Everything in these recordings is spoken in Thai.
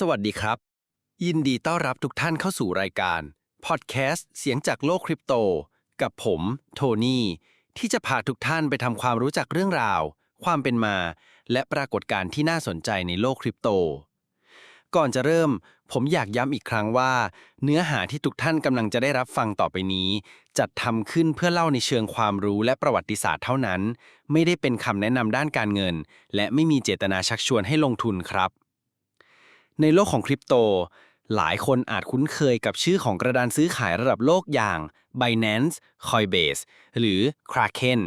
สวัสดีครับ ยินดีต้อนรับทุกท่านเข้าสู่รายการพอดแคสต์เสียงจากโลกคริปโต กับผม โทนี่ ที่จะพาทุกท่านไปทำความรู้จักเรื่องราว ความเป็นมา และปรากฏการณ์ที่น่าสนใจในโลกคริปโต ก่อนจะเริ่ม ผมอยากย้ำอีกครั้งว่า เนื้อหาที่ทุกท่านกำลังจะได้รับฟังต่อไปนี้ จัดทำขึ้นเพื่อเล่าในเชิงความรู้และประวัติศาสตร์เท่านั้น ไม่ได้เป็นคำแนะนำด้านการเงิน และไม่มีเจตนาชักชวนให้ลงทุนครับ ในโลกของคริปโต หลายคนอาจคุ้นเคยกับชื่อของกระดานซื้อขายระดับโลกอย่าง Binance Coinbase หรือ Kraken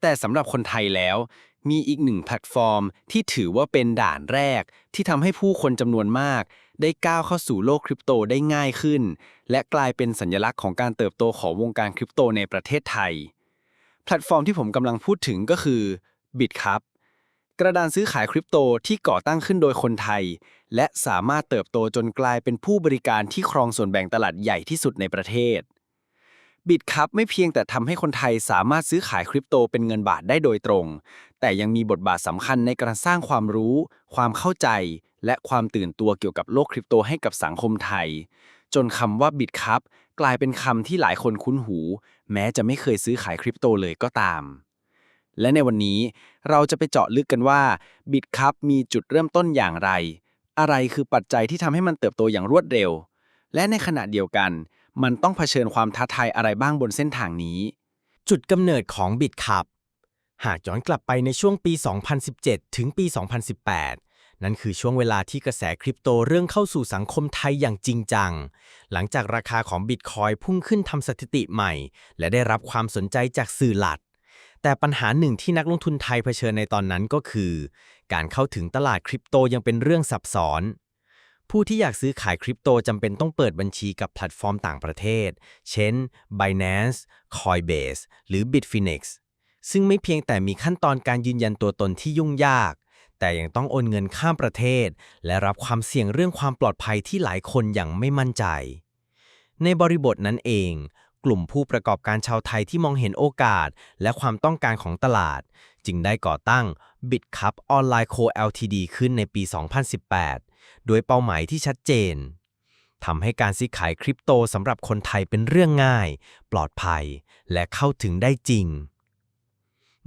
แต่สำหรับคนไทยแล้ว มีอีกหนึ่งแพลตฟอร์มที่ถือว่าเป็นด่านแรก ที่ทำให้ผู้คนจำนวนมาก ได้ก้าวเข้าสู่โลกคริปโตได้ง่ายขึ้น และกลายเป็นสัญลักษณ์ของการเติบโตของวงการคริปโตในประเทศไทย แพลตฟอร์มที่ผมกำลังพูดถึงก็คือ Bitcup กระดานซื้อขายคริปโตที่ก่อตั้งขึ้นโดยคนไทย และสามารถเติบโตจนกลายเป็นผู้บริการที่ครองส่วนแบ่งตลาดใหญ่ที่สุดในประเทศบิตคัพไม่เพียงแต่ทำให้คนไทยสามารถซื้อขายคริปโตเป็นเงินบาทได้โดยตรง แต่ยังมีบทบาทสำคัญในการสร้างความรู้ ความเข้าใจ และความตื่นตัวเกี่ยวกับโลกคริปโตให้กับสังคมไทย จนคำว่าบิตคัพกลายเป็นคำที่หลายคนคุ้นหู แม้จะไม่เคยซื้อขายคริปโตเลยก็ตาม และในวันนี้เราจะไปเจาะลึกกันว่าบิตคัพมีจุดเริ่มต้นอย่างไร อะไรคือปัจจัยที่ทำให้มันเติบโตอย่างรวดเร็ว และในขณะเดียวกัน มันต้องเผชิญความท้าทายอะไรบ้างบนเส้นทางนี้ จุดกำเนิดของบิตคับหากย้อนกลับไปในช่วงปี 2017 ถึงปี 2018 นั่นคือช่วงเวลาที่กระแสคริปโตเรื่องเข้าสู่สังคมไทยอย่างจริงจัง หลังจากราคาของบิตคอยพุ่งขึ้นทำสถิติใหม่ และได้รับความสนใจจากสื่อหลัก แต่ปัญหาหนึ่งที่นักลงทุนไทยเผชิญในตอนนั้นก็คือ การเข้าถึงตลาดคริปโตยังเป็นเรื่องซับซ้อน ผู้ที่อยากซื้อขายคริปโตจำเป็นต้องเปิดบัญชีกับแพลตฟอร์มต่างประเทศ เช่น Binance Coinbase หรือ Bitfinex ซึ่งไม่เพียงแต่มีขั้นตอนการยืนยันตัวตนที่ยุ่งยาก แต่ยังต้องโอนเงินข้ามประเทศ และรับความเสี่ยงเรื่องความปลอดภัยที่หลายคนยังไม่มั่นใจ ในบริบทนั้นเอง กลุ่มผู้ประกอบการชาวไทยที่มองเห็นโอกาส และความต้องการของตลาด จึงได้ก่อตั้ง BitCup Online Co Ltd ขึ้นในปี 2018 โดยเป้าหมายที่ชัดเจนทำให้การซื้อขายคริปโตสำหรับคนไทยเป็นเรื่องง่าย ปลอดภัย และเข้าถึงได้จริง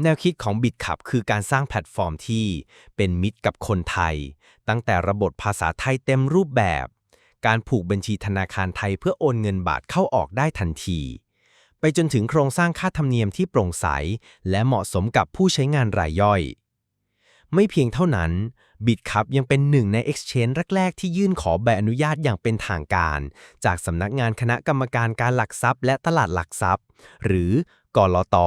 แนวคิดของ BitCup คือการสร้างแพลตฟอร์มที่เป็นมิตรกับคนไทย ตั้งแต่ระบบภาษาไทยเต็มรูปแบบ การผูกบัญชีธนาคารไทยเพื่อโอนเงินบาทเข้าออกได้ทันที ไปจนถึงโครงสร้างค่าธรรมเนียมที่โปร่งใส และเหมาะสมกับผู้ใช้งานรายย่อย ไม่เพียงเท่านั้น BitCup ยังเป็นหนึ่งใน Exchange แรก ๆ ที่ยื่นขอใบอนุญาตอย่างเป็นทางการ จากสำนักงานคณะกรรมการการหลักทรัพย์ และตลาดหลักทรัพย์ หรือกลอต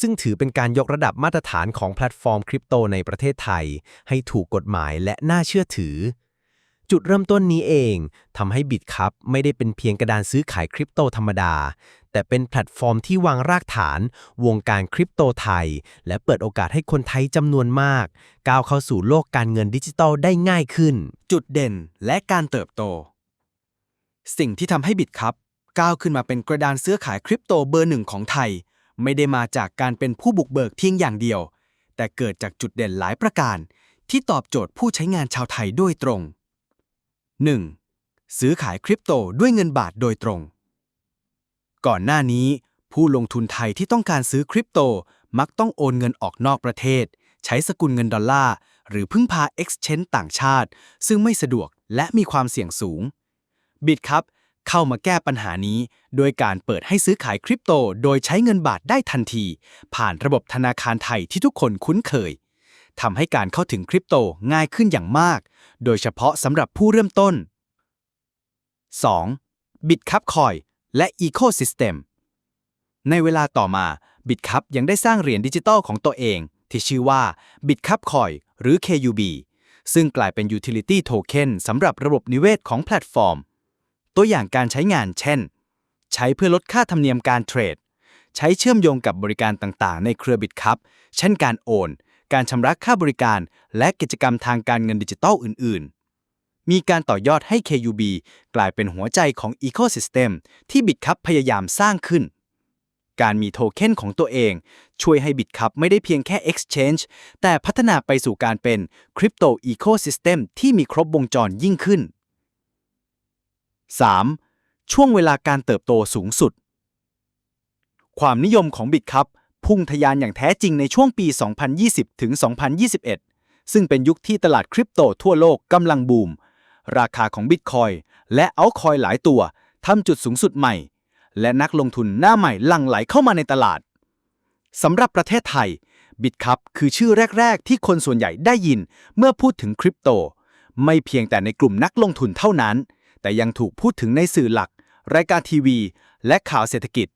ซึ่งถือเป็นการยกระดับมาตรฐานของแพลตฟอร์มคริปโตในประเทศไทย ให้ถูกกฎหมายและน่าเชื่อถือ จุดเริ่มต้นนี้เองทำให้ BitCup ไม่ได้เป็นเพียงกระดานซื้อขายคริปโตธรรมดา แต่เป็นแพลตฟอร์มที่วางรากฐาน วงการคริปโตไทย และเปิดโอกาสให้คนไทยจำนวนมาก ก้าวเข้าสู่โลกการเงินดิจิทัลได้ง่ายขึ้น จุดเด่นและการเติบโต สิ่งที่ทำให้บิตคัพก้าวขึ้นมาเป็นกระดานซื้อขายคริปโตเบอร์หนึ่งของไทย ไม่ได้มาจากการเป็นผู้บุกเบิกเพียงอย่างเดียว แต่เกิดจากจุดเด่นหลายประการ ที่ตอบโจทย์ผู้ใช้งานชาวไทยโดยตรง 1. ซื้อขายคริปโตด้วยเงินบาทโดยตรง ก่อนหน้านี้ ผู้ลงทุนไทยที่ต้องการซื้อคริปโตมักต้องโอนเงินออกนอกประเทศ ใช้สกุลเงินดอลลาร์ หรือพึ่งพา Exchange ต่างชาติ ซึ่งไม่สะดวกและมีความเสี่ยงสูง บิตครับ เข้ามาแก้ปัญหานี้ โดยการเปิดให้ซื้อขายคริปโต โดยใช้เงินบาทได้ทันที ผ่านระบบธนาคารไทยที่ทุกคนคุ้นเคย ทำให้การเข้าถึงคริปโตง่ายขึ้นอย่างมาก โดยเฉพาะสำหรับผู้เริ่มต้น 2. BitCup Coin และ Ecosystem ในเวลาต่อมา BitCup ยังได้สร้างเหรียญดิจิตอลของตัวเอง ที่ชื่อว่า BitCup Coin หรือ KUB ซึ่งกลายเป็น Utility Token สำหรับระบบนิเวศของแพลตฟอร์ม ตัวอย่างการใช้งานเช่น ใช้เพื่อลดค่าธรรมเนียมการเทรด ใช้เชื่อมโยงกับบริการต่างๆ ในเครือ BitCup เช่นการโอน การชำระค่าบริการ และกิจกรรมทางการเงินดิจิทัลอื่น ๆ มีการต่อยอดให้ KUB กลายเป็นหัวใจของ Ecosystem ที่ BitCup พยายามสร้างขึ้น การมีโทเค็นของตัวเอง ช่วยให้ BitCup ไม่ได้เพียงแค่ Exchange แต่พัฒนาไปสู่การเป็น Crypto Ecosystem ที่มีครบวงจรยิ่งขึ้น 3. ช่วงเวลาการเติบโตสูงสุด ความนิยมของ BitCup พุ่งทะยานอย่างแท้จริงในช่วงปี 2020 ถึง 2021 ซึ่งเป็นยุคที่ตลาดคริปโตทั่วโลกกำลังบูม ราคาของ Bitcoin และเอาคอยหลายตัวทำจุดสูงสุดใหม่ และนักลงทุนหน้าใหม่หลั่งไหลเข้ามาในตลาดสำหรับประเทศไทย BitCup คือชื่อแรก ๆ ที่คนส่วนใหญ่ได้ยินเมื่อพูดถึงคริปโต ไม่เพียงแต่ในกลุ่มนักลงทุนเท่านั้น แต่ยังถูกพูดถึงในสื่อหลัก รายการทีวี และข่าวเศรษฐกิจ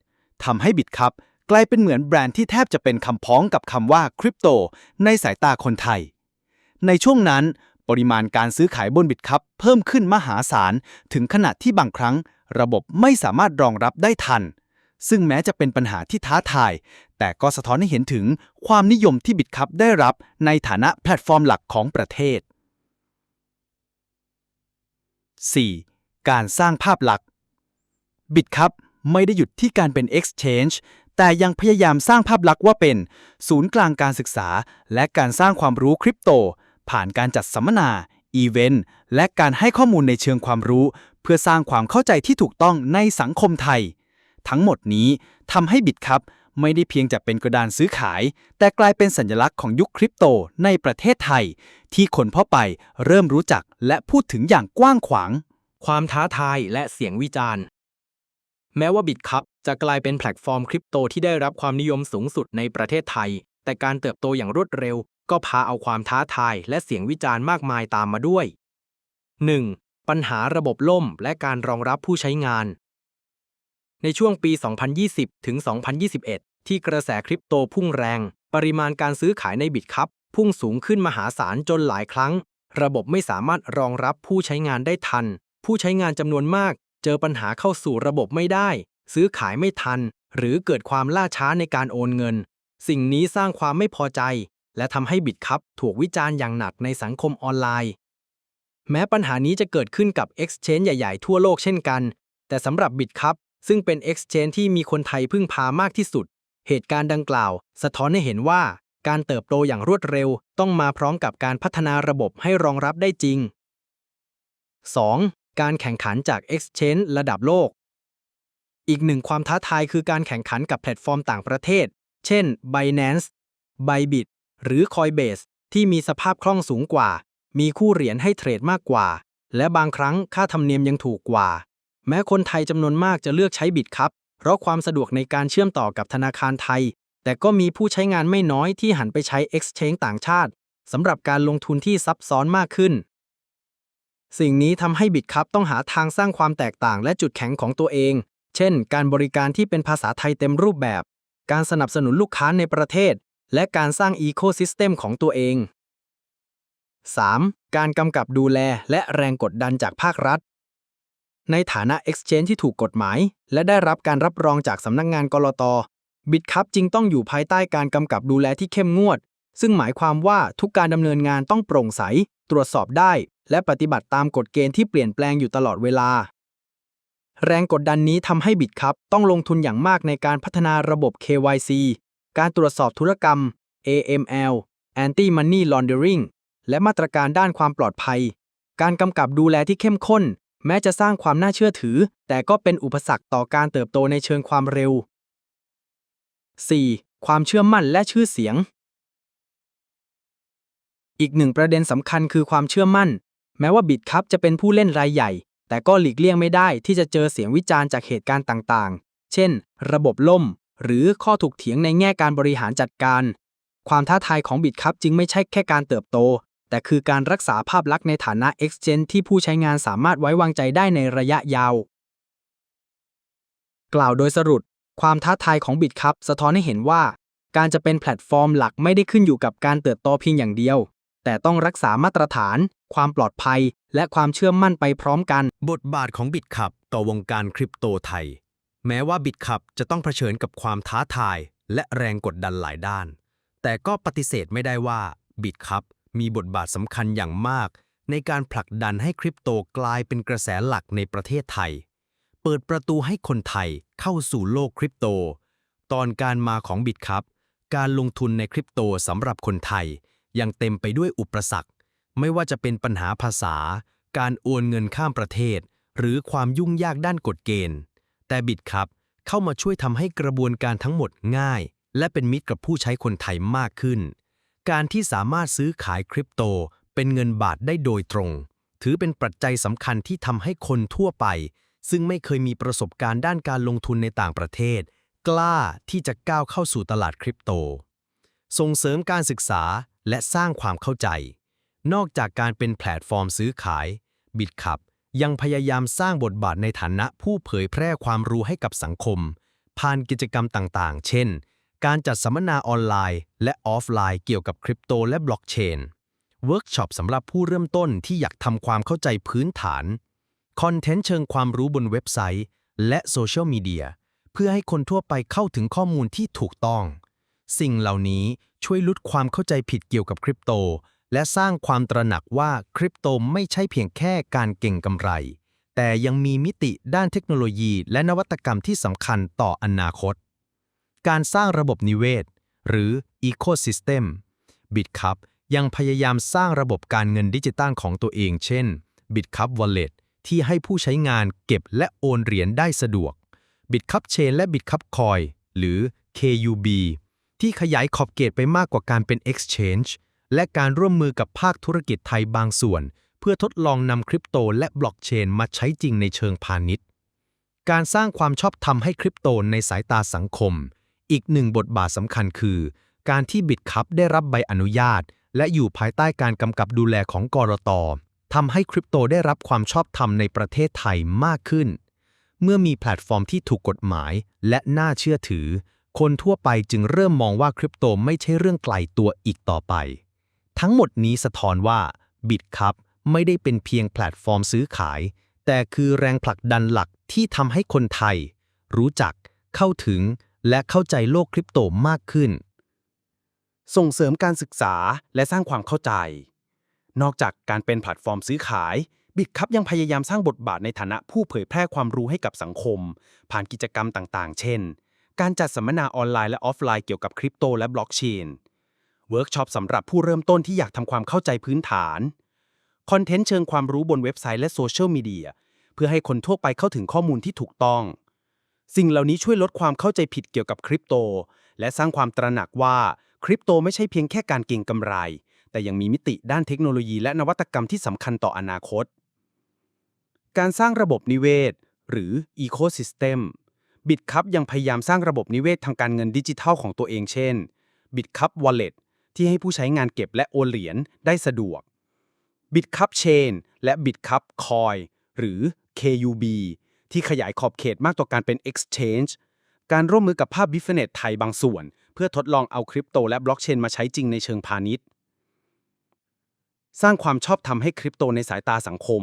ทำให้ BitCup กลายเป็นเหมือนแบรนด์ที่แทบจะเป็นคำพ้องกับคำว่าคริปโตในสายตาคนไทย ในช่วงนั้น ปริมาณการซื้อขายบน BitCup เพิ่มขึ้นมหาศาล ถึงขนาดที่บางครั้ง ระบบไม่สามารถรองรับได้ทัน ซึ่งแม้จะเป็นปัญหาที่ท้าทาย แต่ก็สะท้อนให้เห็นถึงความนิยมที่ BitCup ได้รับในฐานะแพลตฟอร์มหลักของประเทศ 4. การสร้างภาพลักษณ์ BitCup ไม่ได้หยุดที่การเป็น Exchange แต่ยังพยายามสร้างภาพลักษณ์ว่าเป็น ศูนย์กลางการศึกษา และการสร้างความรู้คริปโต ผ่านการจัดสัมมนา อีเวนต์ และการให้ข้อมูลในเชิงความรู้ เพื่อสร้างความเข้าใจที่ถูกต้องในสังคมไทย ทั้งหมดนี้ทำให้ BitCup ไม่ได้เพียงแต่เป็นกระดานซื้อขาย แต่กลายเป็นสัญลักษณ์ของยุคคริปโตในประเทศไทย ที่คนพ่อไปเริ่มรู้จักและพูดถึงอย่างกว้างขวาง ความท้าทายและเสียงวิจารณ์ แม้ว่า BitCup จะกลายเป็นแพลตฟอร์มคริปโตที่ได้รับความนิยมสูงสุดในประเทศไทย แต่การเติบโตอย่างรวดเร็ว ก็พาเอาความท้าทายและเสียงวิจารณ์มากมายตามมาด้วย 1. ปัญหาระบบล่มและการรองรับผู้ใช้งาน ในช่วงปี 2020 ถึง 2021 ที่กระแสคริปโตพุ่งแรง ปริมาณการซื้อขายใน BitCup พุ่งสูงขึ้นมหาศาลจนหลายครั้ง ระบบไม่สามารถรองรับผู้ใช้งานได้ทัน ผู้ใช้งานจำนวนมาก เจอปัญหาเข้าสู่ระบบไม่ได้ ซื้อขายไม่ทัน หรือเกิดความล่าช้าในการโอนเงิน สิ่งนี้สร้างความไม่พอใจ และทำให้ BitCup ถูกวิจารณ์อย่างหนักในสังคมออนไลน์ แม้ปัญหานี้จะเกิดขึ้นกับ Exchange ใหญ่ๆ ทั่วโลกเช่นกัน แต่สำหรับ BitCup ซึ่งเป็น Exchange ที่มีคนไทยพึ่งพามากที่สุด เหตุการณ์ดังกล่าว สะท้อนให้เห็นว่าการเติบโตอย่างรวดเร็ว ต้องมาพร้อมกับการพัฒนาระบบให้รองรับได้จริง 2. การแข่งขันจาก Exchange ระดับโลก อีกหนึ่งความท้าทายคือการแข่งขันกับแพลตฟอร์มต่างประเทศ เช่น Binance Bybit หรือ Coinbase ที่มีสภาพคล่องสูงกว่า มีคู่เหรียญให้เทรดมากกว่า และบางครั้งค่าธรรมเนียมยังถูกกว่า แม้คนไทยจำนวนมากจะเลือกใช้ BitCup เพราะความสะดวกในการเชื่อมต่อกับธนาคารไทย แต่ก็มีผู้ใช้งานไม่น้อยที่หันไปใช้ Exchange ต่างชาติสำหรับการลงทุนที่ซับซ้อนมากขึ้น สิ่งนี้ทำให้ BitCup ต้องหาทางสร้างความแตกต่างและจุดแข็งของตัวเอง เช่น การบริการที่เป็นภาษาไทยเต็มรูปแบบ การสนับสนุนลูกค้าในประเทศ และการสร้างอีโคซิสเต็มของตัวเอง 3. การกำกับดูแลและแรงกดดันจากภาครัฐ ในฐานะ Exchange ที่ถูกกฎหมาย และได้รับการรับรองจากสำนักงงานกลต BitCup จึงต้องอยู่ภายใต้การกำกับดูแลที่เข้มงวด ซึ่งหมายความว่าทุกการดำเนินงานต้องโปร่งใส ตรวจสอบได้ และปฏิบัติตามกฎเกณฑ์ที่เปลี่ยนแปลงอยู่ตลอดเวลา แรงกดดันนี้ทำให้ BitCup ต้องลงทุนอย่างมากในการพัฒนาระบบ KYC การตรวจสอบธุรกรรม AML Anti Money Laundering และมาตรการด้านความปลอดภัย การกำกับดูแลที่เข้มข้น แม้จะสร้างความน่าเชื่อถือ แต่ก็เป็นอุปสรรคต่อการเติบโตในเชิงความเร็ว 4. ความเชื่อมั่นและชื่อเสียง อีกหนึ่งประเด็นสำคัญคือความเชื่อมั่น แม้ว่า BitCup จะเป็นผู้เล่นรายใหญ่ แต่ก็หลีกเลี่ยงไม่ได้ที่จะเจอเสียงวิจารณ์จากเหตุการณ์ต่างๆ เช่น ระบบล่ม หรือข้อถูกเถียงในแง่การบริหารจัดการ ความท้าทายของ BitCup จึงไม่ใช่แค่การเติบโต แต่คือการรักษาภาพลักษณ์ในฐานะ Exchange ที่ผู้ใช้งานสามารถไว้วางใจได้ในระยะยาว กล่าวโดยสรุป ความท้าทายของ BitCup สะท้อนให้เห็นว่า การจะเป็นแพลตฟอร์มหลักไม่ได้ขึ้นอยู่กับการเติบโตเพียงอย่างเดียว แต่ต้องรักษามาตรฐาน ความปลอดภัย และความเชื่อมั่นไปพร้อมกัน บทบาทของ BitCup ต่อวงการคริปโตไทย แม้ว่า BitCup จะต้องเผชิญกับความท้าทาย และแรงกดดันหลายด้าน แต่ก็ปฏิเสธไม่ได้ว่า BitCup มีบทบาทสำคัญอย่างมาก ในการผลักดันให้คริปโตกลายเป็นกระแสหลักในประเทศไทย เปิดประตูให้คนไทยเข้าสู่โลกคริปโต ตอนการมาของบิตครับการลงทุนในคริปโตสำหรับคนไทย ยังเต็มไปด้วยอุปสรรค ไม่ว่าจะเป็นปัญหาภาษา การโอนเงินข้ามประเทศ หรือความยุ่งยากด้านกฎเกณฑ์ แต่บิตครับเข้ามาช่วยทำให้กระบวนการทั้งหมดง่าย และเป็นมิตรกับผู้ใช้คนไทยมากขึ้น การที่สามารถซื้อขายคริปโต เป็นเงินบาทได้โดยตรง ถือเป็นปัจจัยสำคัญที่ทำให้คนทั่วไป ซึ่งไม่เคยมีประสบการณ์ด้านการลงทุนในต่างประเทศ กล้าที่จะก้าวเข้าสู่ตลาดคริปโต ส่งเสริมการศึกษา และสร้างความเข้าใจ นอกจากการเป็นแพลตฟอร์มซื้อขาย บิตคับยังพยายามสร้างบทบาทในฐานะผู้เผยแพร่ความรู้ให้กับสังคม ผ่านกิจกรรมต่างๆ เช่น การจัดสัมมนาออนไลน์ และออฟไลน์เกี่ยวกับคริปโตและบล็อกเชน เวิร์กช็อปสำหรับผู้เริ่มต้นที่อยากทำความเข้าใจพื้นฐาน คอนเทนต์เชิงความรู้บนเว็บไซต์ และโซเชียลมีเดียเพื่อให้คนทั่วไปเข้าถึงข้อมูลที่ถูกต้อง สิ่งเหล่านี้ ช่วยลดความเข้าใจผิดเกี่ยวกับคริปโต และสร้างความตระหนักว่าคริปโตไม่ใช่เพียงแค่การเก่งกำไร แต่ยังมีมิติด้านเทคโนโลยีและนวัตกรรมที่สำคัญต่ออนาคต การสร้างระบบนิเวศ หรือ Ecosystem BitCup ยังพยายามสร้างระบบการเงินดิจิตัลของตัวเอง เช่น BitCup Wallet ที่ให้ผู้ใช้งานเก็บและโอนเหรียญได้สะดวก BitCup Chain และ BitCup Coin หรือ KUB ที่ขยายขอบเขตไปมากกว่าการเป็น Exchange และการร่วมมือกับภาคธุรกิจไทยบางส่วน เพื่อทดลองนำคริปโตและบล็อกเชนมาใช้จริงในเชิงพาณิชย์ การสร้างความชอบธรรมให้คริปโตในสายตาสังคม อีกหนึ่งบทบาทสำคัญคือ การที่บิตคัพได้รับใบอนุญาต และอยู่ภายใต้การกำกับดูแลของกรตทำให้คริปโตได้รับความชอบธรรมในประเทศไทยมากขึ้น เมื่อมีแพลตฟอร์มที่ถูกกฎหมายและน่าเชื่อถือ คนทั่วไปจึงเริ่มมองว่าคริปโตไม่ใช่เรื่องไกลตัวอีกต่อไป ทั้งหมดนี้สะท้อนว่า BitCup ไม่ได้เป็นเพียงแพลตฟอร์มซื้อขาย แต่คือแรงผลักดันหลักที่ทำให้คนไทย รู้จัก เข้าถึง และเข้าใจโลกคริปโตมากขึ้น ส่งเสริมการศึกษาและสร้างความเข้าใจ นอกจากการเป็นแพลตฟอร์มซื้อขายบิตคัพยังพยายามสร้างบทบาทในฐานะผู้เผยแพร่ความรู้ให้กับสังคม ผ่านกิจกรรมต่าง ๆ เช่น การจัดสัมมนาออนไลน์และออฟไลน์เกี่ยวกับคริปโตและบล็อกเชนเวิร์กช็อปสำหรับผู้เริ่มต้นที่อยากทำความเข้าใจพื้นฐาน คอนเทนต์เชิงความรู้บนเว็บไซต์และโซเชียลมีเดียเพื่อให้คนทั่วไปเข้าถึงข้อมูลที่ถูกต้อง สิ่งเหล่านี้ช่วยลดความเข้าใจผิดเกี่ยวกับคริปโต และสร้างความตระหนักว่าคริปโตไม่ใช่เพียงแค่การเก็งกำไร แต่ยังมีมิติด้านเทคโนโลยีและนวัตกรรมที่สำคัญต่ออนาคต การสร้างระบบนิเวศ หรือ Ecosystem BitCup ยังพยายามสร้างระบบนิเวศทางการเงินดิจิทัลของตัวเองเช่น BitCup Wallet ที่ให้ผู้ใช้งานเก็บและโอนเหรียญได้สะดวก BitCup Chain และ BitCup Coin หรือ KUB ที่ขยายขอบเขตมากต่อการเป็น Exchange การร่วมมือกับภาพบิฟเนตไทยบางส่วน เพื่อทดลองเอาคริปโตและบล็อกเชนมาใช้จริงในเชิงพาณิชย์ สร้างความชอบธรรมให้คริปโตในสายตาสังคม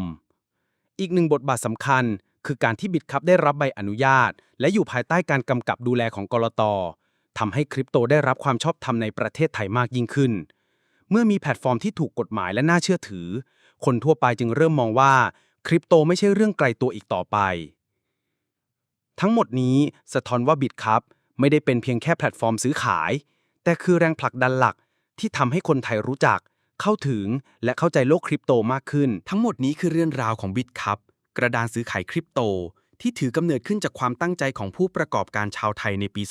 อีกหนึ่งบทบาทสำคัญ คือการที่บิตคัพได้รับใบอนุญาต และอยู่ภายใต้การกำกับดูแลของกรตทำให้คริปโตได้รับความชอบธรรมในประเทศไทยมากยิ่งขึ้น เมื่อมีแพลตฟอร์มที่ถูกกฎหมายและน่าเชื่อถือ คนทั่วไปจึงเริ่มมองว่าคริปโตไม่ใช่เรื่องไกลตัวอีกต่อไป ทั้งหมดนี้สะท้อนว่าบิตคัพไม่ได้เป็นเพียงแค่แพลตฟอร์มซื้อขาย แต่คือแรงผลักดันหลักที่ทำให้คนไทยรู้จัก เข้าถึงและเข้าใจโลกคริปโตมากขึ้น ทั้งหมดนี้คือเรื่องราวของบิตคัพ กระดานซื้อขายคริปโต ที่ถือกำเนิดขึ้นจากความตั้งใจของผู้ประกอบการชาวไทยในปี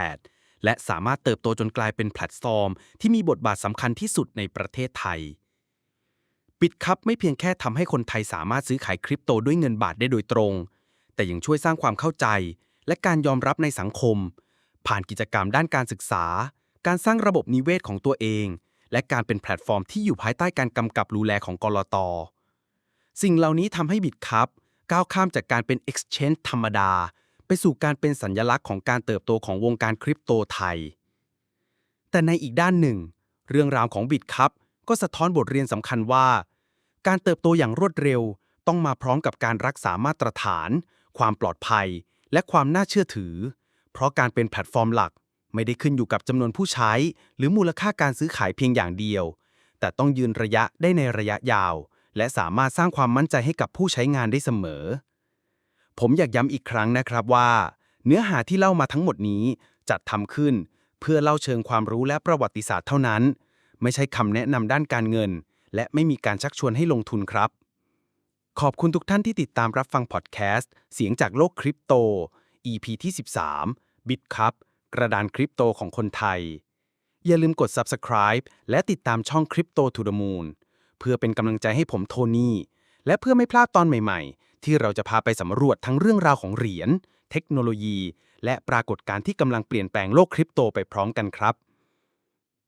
2018 และสามารถเติบโตจนกลายเป็นแพลตฟอร์ม ที่มีบทบาทสำคัญที่สุดในประเทศไทยบิตคัพไม่เพียงแค่ทำให้คนไทยสามารถซื้อขายคริปโตด้วยเงินบาทได้โดยตรง แต่ยังช่วยสร้างความเข้าใจ และการยอมรับในสังคม ผ่านกิจกรรมด้านการศึกษา การสร้างระบบนิเวศของตัวเอง และการเป็นแพลตฟอร์มที่อยู่ภายใต้การกำกับดูแลของกรอต สิ่งเหล่านี้ทำให้บิตคัพก้าวข้ามจากการเป็น Exchange ธรรมดา ไปสู่การเป็นสัญลักษณ์ของการเติบโตของวงการคริปโตไทย แต่ในอีกด้านหนึ่ง เรื่องราวของบิตคัพก็สะท้อนบทเรียนสำคัญว่า การเติบโตอย่างรวดเร็ว ต้องมาพร้อมกับการรักษามาตรฐาน ความปลอดภัย และความน่าเชื่อถือ เพราะการเป็นแพลตฟอร์มหลัก ไม่ได้ขึ้นอยู่กับจำนวนผู้ใช้ หรือมูลค่าการซื้อขายเพียงอย่างเดียว แต่ต้องยืนระยะได้ในระยะยาว และสามารถสร้างความมั่นใจให้กับผู้ใช้งานได้เสมอ ผมอยากย้ำอีกครั้งนะครับว่า เนื้อหาที่เล่ามาทั้งหมดนี้จัดทำขึ้น เพื่อเล่าเชิงความรู้และประวัติศาสตร์เท่านั้น ไม่ใช่คำแนะนำด้านการเงิน และไม่มีการชักชวนให้ลงทุนครับ ขอบคุณทุกท่านที่ติดตามรับฟังพอดแคสต์ เสียงจากโลกคริปโต EP ที่13บิตครับกระดานคริปโตของคนไทย อย่าลืมกด subscribe และติดตามช่อง Crypto to the Moon เพื่อเป็นกำลังใจให้ผมโทนี่และเพื่อไม่พลาดตอนใหม่ๆ ที่เราจะพาไปสำรวจทั้งเรื่องราวของเหรียญ เทคโนโลยี และปรากฏการณ์ที่กำลังเปลี่ยนแปลงโลกคริปโตไปพร้อมกันครับ